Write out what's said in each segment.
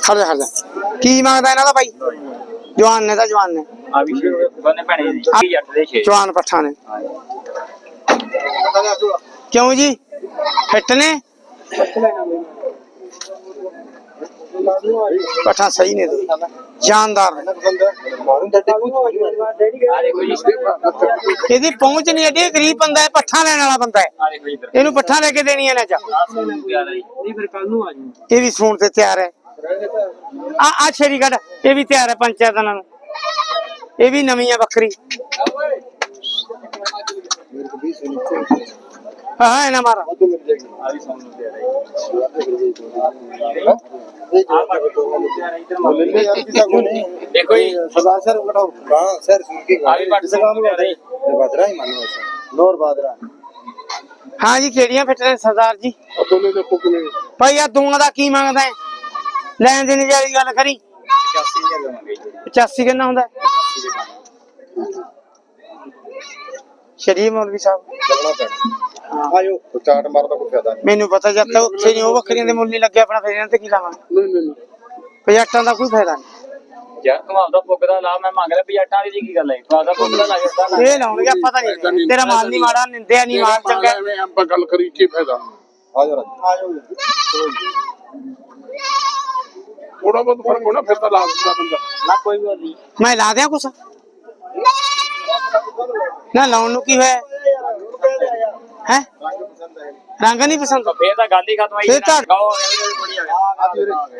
ਖੜ ਜਾ ਖੜ ਜਾ ਕੀ ਮੰਗਦਾ ਇਹਨਾਂ ਦਾ ਬਾਈ ਜਵਾਨ ਨੇ ਤਾਂ ਜਵਾਨ ਨੇ। ਆ ਵੀ ਦੋਨੇ ਭੈਣੇ ਦੀ ਆ ਜੱਟ ਦੇ ਛੇ ਜਵਾਨ ਪੱਠਾ ਨੇ। ਕਿਉਂ ਜੀ? ਫਿੱਟ ਨੇ? ਪੱਠਾ ਸਹੀ ਨੇ ਦੋਈ। ਜਾਨਦਾਰ ਜੀ ਇਹਦੀ ਪਹੁੰਚ ਨਹੀਂ ਐਡੀ ਗਰੀਬ ਬੰਦਾ ਹੈ ਪੱਠਾ ਲੈਣ ਵਾਲਾ ਬੰਦਾ ਹੈ। ਜੀ ਇਹਨੂੰ ਪੱਠਾ ਲੈ ਕੇ ਨੇ ਚਾ ਜੀ ਫਿਰ ਕੱਲ ਨੂੰ ਜੂ ਇਹ ਵੀ ਸੂਣ ਤੇ ਤਿਆਰ ਹੈ। ਆ ਆ ਛੇਰੀ ਕੱਢ ਇਹ ਵੀ ਤਿਆਰ ਹੈ ਪੰਚਾਇਤ ਨਾਲ ਨੂੰ ਇਹ ਵੀ ਨਵੀਂ ਹੈ ਬੱਕਰੀ ਹਾਂ ਹਾਂ ਇਹਨਾਂ ਮਾਰਾ ਆ ਵੀ ਸੋਨੂੰ ਪਿਆਰਾ ਜੀ ਆ ਬਾਕੀ ਸੋਨੂੰ ਪਿਆਰਾ ਇੱਧਰ ਮਾਰ ਦੇਖੋ ਜੀ सरदार सर उठाओ हाँ सर सुन के ਆ ਵੀ ਬਾਕੀ ਸੋਨੂੰ ਪਿਆਰਾ ਜੀ बदरा ही मानो नोर बादरा ਹਾਂ ਜੀ ਕਿਹੜੀਆਂ ਫਿੱਟ ਨੇ ਸਰਦਾਰ ਜੀ दोनों देखो कि ਭਾਈ ਆ ਦੂਣਾ ਦਾ ਕੀ ਮੰਗਦਾ ਹੈ ਲੈਣ ਦੇਣ ਵਾਲੀ ਗੱਲ ਕਰੀ 85000 ਦੇਵਾਂਗੇ ਜੀ। 85 ਕਿੰਨਾ ਹੁੰਦਾ? 80 ਮੌਲਵੀ ਸਾਹਿਬ। ਲੱਗਣਾ ਪੈਣਾ। ਆਜੋ। ਚਾਟ ਮਾਰਨ ਕੋਈ ਫਾਇਦਾ ਨਹੀਂ। ਮੈਨੂੰ ਪਤਾ ਜਦ ਤੱਕ ਉੱਥੇ ਨਹੀਂ ਉਹ ਬੱਕਰੀਆਂ ਦੇ ਮੁੱਲ ਨਹੀਂ ਲੱਗੇ ਆਪਣਾ ਫਿਰ ਤੇ ਕੀ ਲਾਵਾਂਗੇ? ਨਹੀਂ ਨਹੀਂ ਪਜਾਟਾਂ ਦਾ ਕੋਈ ਫਾਇਦਾ ਨਹੀਂ। ਯਾਰ ਕਮਾਲ ਦਾ ਦਾ ਲਾ ਮੈਂ ਮੰਗ ਰਿਹਾ ਪਜਾਟਾਂ ਦੀ ਕੀ ਗੱਲ ਹੈ? ਕਮਾਲ ਦਾ ਦਾ ਲਾ ਜਾਂਦਾ ਤੇਰਾ ਮਾਲ ਨਹੀਂ ਮਾੜਾ ਨਿੰਦਿਆ ਨਹੀਂ ਮਾਲ ਚੰਗਾ। ਹੈ। ਐਵੇਂ ਥੋੜਾ ਬਹੁਤ ਫ਼ਰਕ ਹੋਣਾ ਫਿਰ ਤਾਂ ਲਾ ਦਿੰਦਾ ਬੰਦਾ। ਨਾ ਕੋਈ ਗੱਲ ਨਹੀਂ। ਮੈਂ ਲਾ ਦਿਆਂ ਕੁਛ? ਨਾ ਲਾਉਣ ਨੂੰ ਕੀ ਹੋਇਆ? ਹੈ? ਰੰਗ ਨਹੀਂ ਪਸੰਦ? ਫੇਰ ਤਾਂ ਗੱਲ ਹੀ ਖਤਮ ਆਈ ਫੇਰ ਤਾਂ- ਗਾਓ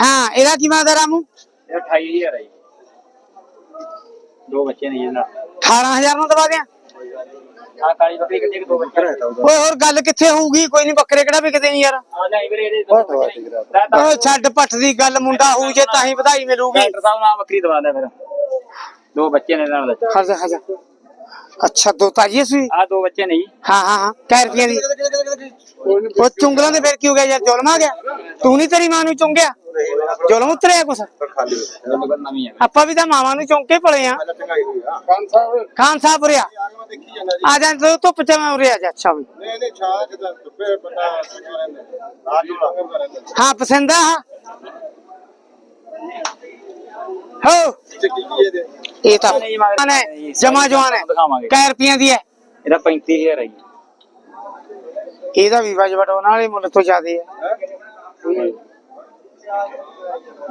ਹਾਂ ਇਹਦਾ ਕੀ ਮਾਦਾ ਰਾਮੂ? ਇਹ 28000 ਹੈ ਜੀ। ਦੋ ਬੱਚੇ ਨੇ ਇਹਨਾਂ 18000 ਨੂੰ ਦਵਾ ਦਿਆਂ? ਆ ਕਾਲੀ ਬੱਕਰੀ ਕਿੱਥੇ ਕਿ ਦੋ ਬੱਚੇ ਨੇ ਓਏ ਹੋਰ ਗੱਲ ਕਿੱਥੇ ਹੋਊਗੀ ਕੋਈ ਨਹੀਂ ਬੱਕਰੇ ਕਿਹੜਾ ਵਿਕਦੇ ਨਹੀਂ ਯਾਰ ਆ ਨਹੀਂ ਵੀਰੇ ਇਹਦੇ ਦੋ ਬੱਚੇ ਨੇ। ਲੈ ਤਾਂ ਓਏ ਛੱਡ ਪੱਟ ਦੀ ਗੱਲ ਮੁੰਡਾ ਹੋਊ ਜੇ ਤਾਂ ਹੀ ਵਧਾਈ ਮਿਲੂਗੀ ਡਾਕਟਰ ਸਾਹਿਬ ਨਾਲ ਬੱਕਰੀ ਦਵਾ ਦੇ ਫਿਰ ਦੋ ਬੱਚੇ ਨੇ ਨਾਲ ਖਰਜਾ ਖਰਜਾ ਅੱਛਾ ਦੋ ਤਾਜੀ ਸੀ ਆ ਦੋ ਬੱਚੇ ਨੇ ਜੀ ਹਾਂ ਹਾਂ ਹਾਂ ਕੈ ਰੁਪਈਆਂ ਦੀ ਕੋਈ ਨਹੀਂ ਉਹ ਚੁੰਗਲਾਂ ਦੇ ਫਿਰ ਕੀ ਹੋ ਗਿਆ ਯਾਰ ਜ਼ੁਲਮ ਆ ਗਿਆ ਤੂੰ ਨਹੀਂ ਤੇਰੀ ਮਾਂ ਨੂੰ ਚੁੰਗਿਆ ਚਲੋ ਉਤਰਿਆ ਕੁਛ। ਆਪਾਂ ਵੀ ਤਾਂ ਮਾਵਾਂ ਨੂੰ ਚੌਂਕੇ ਪਲੇ ਆ। ਖਾਨ ਸਾਹਿਬ ਰਿਆ ਆ। ਜਾਂ ਤੋ ਧੁੱਪ ਚ ਮੈਂ ਉਰੇ ਆ ਜਾ ਅੱਛਾ ਵੀ। ਹਾਂ ਪਸੰਦ ਆ ਹੋ। ਇਹ ਤਾਂ ਜਵਾਨ ਹੈ ਜਮਾ ਜਵਾਨ ਹੈ। ਕੈ ਰੁਪਈਆਂ ਦੀ ਹੈ। ਇਹਦਾ 35000 ਹੈ ਇਹਦਾ ਵੀ ਵਜਟ ਉਹਨਾਂ ਵਾਲੇ ਮੁੱਲ ਤੋਂ ਜ਼ਿਆਦਾ ਹੈ।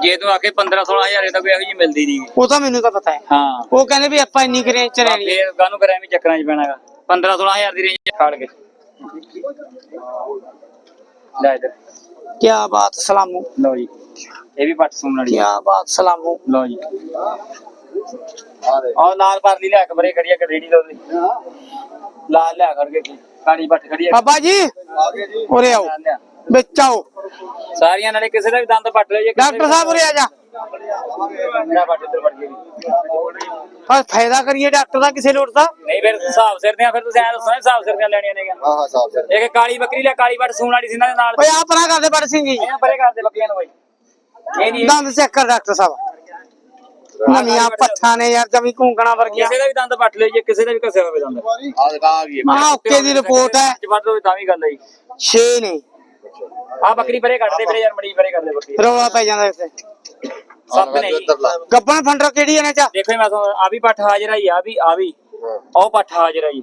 ਜੇ ਤੂੰ ਆਖੇ 15 16000 ਤਾਂ ਕੋਈ ਇਹੋ ਜੀ ਮਿਲਦੀ ਨਹੀਂ ਉਹ ਤਾਂ ਮੈਨੂੰ ਤਾਂ ਪਤਾ ਹੈ। ਹਾਂ। ਉਹ ਕਹਿੰਦੇ ਵੀ ਆਪਾਂ ਇੰਨੀ ਕਰੇ ਚ ਰਹਿਣੀ ਹੈ। ਫੇਰ ਗਾਨੂੰ ਕਰਾਂ ਵੀ ਚੱਕਰਾਂ 'ਚ ਪੈਣਾਗਾ। 15 16000 ਦੀ ਰੇਂਜ ਖਾੜ ਕੇ ਲੈ ਇਧਰ। ਕਿਆ ਬਾਤ ਸਲਾਮੂ। ਲਓ ਜੀ। ਇਹ ਵੀ ਪੱਟ ਸੁਣਨ ਵਾਲੀ ਆ। ਕਿਆ ਬਾਤ ਸਲਾਮੂ। ਲਓ ਜੀ। ਆਹ ਲਾਲ ਪਰਲੀ ਲੈ ਕਮਰੇ ਖੜੀਆ ਗਰੇੜੀ ਦੋ ਦੀ ਲਾਲ ਲੈ ਕਰਕੇ ਕਾਲੀ ਪੱਟ ਖੜੀਆ ਬਾਬਾ ਜੀ। ਉਰੇ ਆਓ। ਵਿੱਚ ਆਓ। ਸਾਰੀਆਂ ਨਾਲੇ ਕਿਸੇ ਦਾ ਵੀ ਦੰਦ ਪੱਟ ਲਿਓ ਜੇ ਡਾਕਟਰ ਸਾਹਿਬ ਉਰੇ ਆ ਜਾ। ਨਾ ਪਰ ਫਾਇਦਾ ਕਰੀਏ ਡਾਕਟਰ ਦਾ ਕਿਸੇ ਲੋੜ ਦਾ। ਨਹੀਂ ਫਿਰ ਹਿਸਾਬ ਸਿਰ ਦੀਆਂ ਫਿਰ ਤੁਸੀਂ ਐ ਦੱਸੋ ਹਿਸਾਬ ਸਿਰ ਦੀਆਂ ਲੈਣੀਆਂ ਨੇਗੀਆਂ। ਹਾਂ ਹਾਂ ਹਿਸਾਬ ਸਿਰ। ਇੱਕ ਕਾਲੀ ਬੱਕਰੀ ਲੈ ਕਾਲੀ ਬੱਟ ਸੂਣ ਵਾਲੀ ਸੀ ਇਹਨਾਂ ਦੇ ਨਾਲ। ਓਏ ਆ ਪਰਾਂ ਕਰਦੇ ਬੜ ਸਿੰਘ ਜੀ ਇਹਨਾਂ ਪਰੇ ਕਰਦੇ ਬੱਕਰੀਆਂ ਨੂੰ ਬਾਈ। ਦੰਦ ਚੈੱਕ ਕਰ ਡਾਕਟਰ ਸਾਹਿਬ। ਨਵੀਆਂ ਪੱਠਾਂ ਨੇ ਯਾਰ ਜਮੀ ਘੂੰਗਣਾ ਵਰਗੀਆਂ। ਕਿਸੇ ਦਾ ਵੀ ਦੰਦ ਪੱਟ ਲਿਓ ਜੇ ਕਿਸੇ ਦਾ ਵੀ ਘਸੇ ਹੋਵੇ ਦੰਦ। ਆ ਦਿਖਾ ਗਈ। ਆ ਓਕੇ ਦੀ ਰਿਪੋਰਟ ਹੈ। ਵੱਢ ਲਓ ਤਾਂ ਵੀ ਗੱਲ ਹੈ 6 ਨੇ। ਆ ਬੱਕਰੀ ਪਰੇ ਕੱਢਦੇ ਵੀਰੇ ਯਾਰ ਮੜੀ ਪਰੇ ਕਰਦੇ ਬੱਕਰੀ। ਰੌਲਾ ਪੈ ਜਾਂਦਾ ਇੱਥੇ। ਸੱਤ ਨੇ ਜੀ। ਗੱਬਣ ਫੰਡਰ ਕਿਹੜੀ ਹੈ ਨੇ ਚਾ। ਦੇਖੋ ਜੀ ਮੈਂ ਤੁਹਾਨੂੰ ਆ ਵੀ ਪੱਠ ਹਾਜ਼ਰ ਆਈ ਆ ਵੀ ਆ ਵੀ। ਉਹ ਪੱਠ ਹਾਜ਼ਰ ਆਈ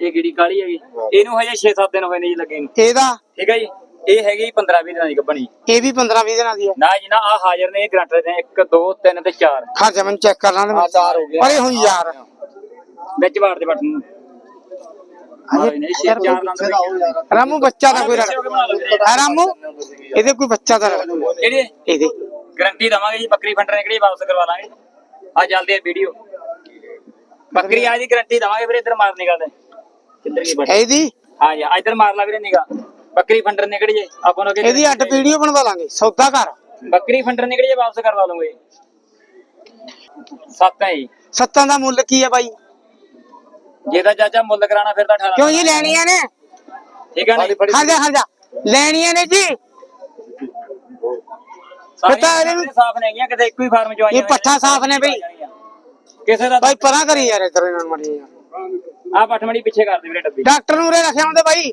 ਇਹ ਕਿਹੜੀ ਕਾਲੀ ਹੈਗੀ। ਇਹਨੂੰ ਹਜੇ 6-7 ਦਿਨ ਹੋਏ ਨੇ ਜੀ ਲੱਗੇ ਨੂੰ। ਇਹਦਾ? ਠੀਕ ਹੈ ਜੀ? ਇਹ ਹੈਗੀ 15-20 ਦਿਨਾਂ ਦੀ ਗੱਭਣੀ ਇਹ ਵੀ 15 20 ਦਿਨਾਂ ਦੀ ਹੈ। ਨਾ ਜੀ ਨਾ ਆ ਹਾਜ਼ਰ ਨੇ ਇਹ ਗਰੰਟ ਦੇ 1 2 3 ਤੇ 4 ਖਰਚਾ ਮੈਨੂੰ ਚੈੱਕ ਕਰ ਲਾਂਦੇ ਚਾਰ ਹੋ ਗਿਆ। ਅਰੇ ਹੁਣ ਯਾਰ। ਵਿੱਚ ਵਾੜ ਦੇ ਪੱਠ ਨੂੰ ਅਜੇ ਨਹੀਂ ਛੇ ਚਾਰ ਦੰਦ ਵਿੱਚ। ਰਾਮੂ ਬੱਚਾ ਦਾ ਕੋਈ ਹੈ ਰਾਮੂ ਇਹਦੇ ਕੋਈ ਬੱਚਾ ਦਾ ਰੜ ਕਿਹੜੀ ਇਹਦੇ ਗਰੰਟੀ ਦਵਾਂਗੇ ਜੀ ਬੱਕਰੀ ਫੰਡਰ ਨਿਕਲੀ ਵਾਪਸ ਕਰਵਾ ਲਾਂਗੇ ਆ ਜਲਦੀ ਹੈ ਵੀਡੀਓ ਬੱਕਰੀ ਆ ਦੀ ਗਰੰਟੀ ਦਵਾਂਗੇ ਵੀਰੇ ਇੱਧਰ ਮਾਰ ਨਿਕਲਦੇ ਕਿੱਧਰ ਗਈ ਬੱਕਰੀ ਇਹਦੀ ਹਾਂ ਜੀ ਇੱਧਰ ਮਾਰ ਲਾ ਵੀਰੇ ਨਿਗਾ ਬੱਕਰੀ ਫੰਡਰ ਨਿਕਲ ਜੇ ਆਪਾਂ ਨੂੰ ਅੱਗੇ ਇਹਦੀ ਅੱਡ ਵੀਡੀਓ ਬਣਵਾ ਲਾਂਗੇ ਸੌਦਾ ਕਰ ਬੱਕਰੀ ਫੰਡਰ ਨਿਕਲ ਜੇ ਵਾਪਸ ਕਰਵਾ ਲਵਾਂਗੇ ਸੱਤ ਹੈ ਜੀ ਸੱਤਾਂ ਦਾ ਮੁੱਲ ਕੀ ਹੈ ਬਾਈ ਜੇ ਤਾਂ ਚਾਚਾ ਮੁੱਲ ਕਰਾਣਾ ਫਿਰ ਤਾਂ 18 ਕਿਉਂ ਜੀ ਲੈਣੀਆਂ ਨੇ? ਠੀਕ ਹੈ ਨੀ ਹਟ ਜਾ ਹਟ ਜਾ। ਲੈਣੀਆਂ ਨੇ ਜੀ ਪਤਾ ਇਹਨੂੰ ਸਾਫ਼ ਨਹੀਂ ਹੈਗੀਆਂ ਕਿਤੇ ਇੱਕੋ ਹੀ ਫਾਰਮ ਚ ਆਈਆਂ ਇਹ ਪੱਠਾ ਸਾਫ਼ ਨੇ ਬਈ। ਕਿਸੇ ਦਾ ਭਾਈ ਪਰਾਂ ਕਰੀ ਯਾਰ ਇਧਰ ਇਹਨਾਂ ਨੂੰ ਮੜੀ ਆ ਪੱਠ ਮੜੀ ਪਿੱਛੇ ਕਰ ਵੀਰੇ ਡੱਬੀ। ਡਾਕਟਰ ਨੂੰ ਰੇ ਰੱਖਿਆ ਹੁੰਦੇ ਬਾਈ।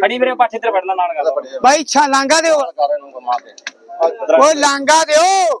ਖੜੀ ਵੀਰੇ ਪੱਠ ਇੱਧਰ ਫੜਨਾ ਨਾਲ ਗੱਲ ਬਾਈ ਛਾ ਲਾਂਗਾ ਦਿਓ। ਓਏ ਲਾਂਗਾ ਦਿਓ।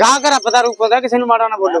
ਗਾਹ ਕਰ ਰੱਬ ਦਾ ਰੂਪ ਹੁੰਦਾ ਕਿਸੇ ਨੂੰ ਮਾੜਾ ਨਾ ਬੋਲੋ।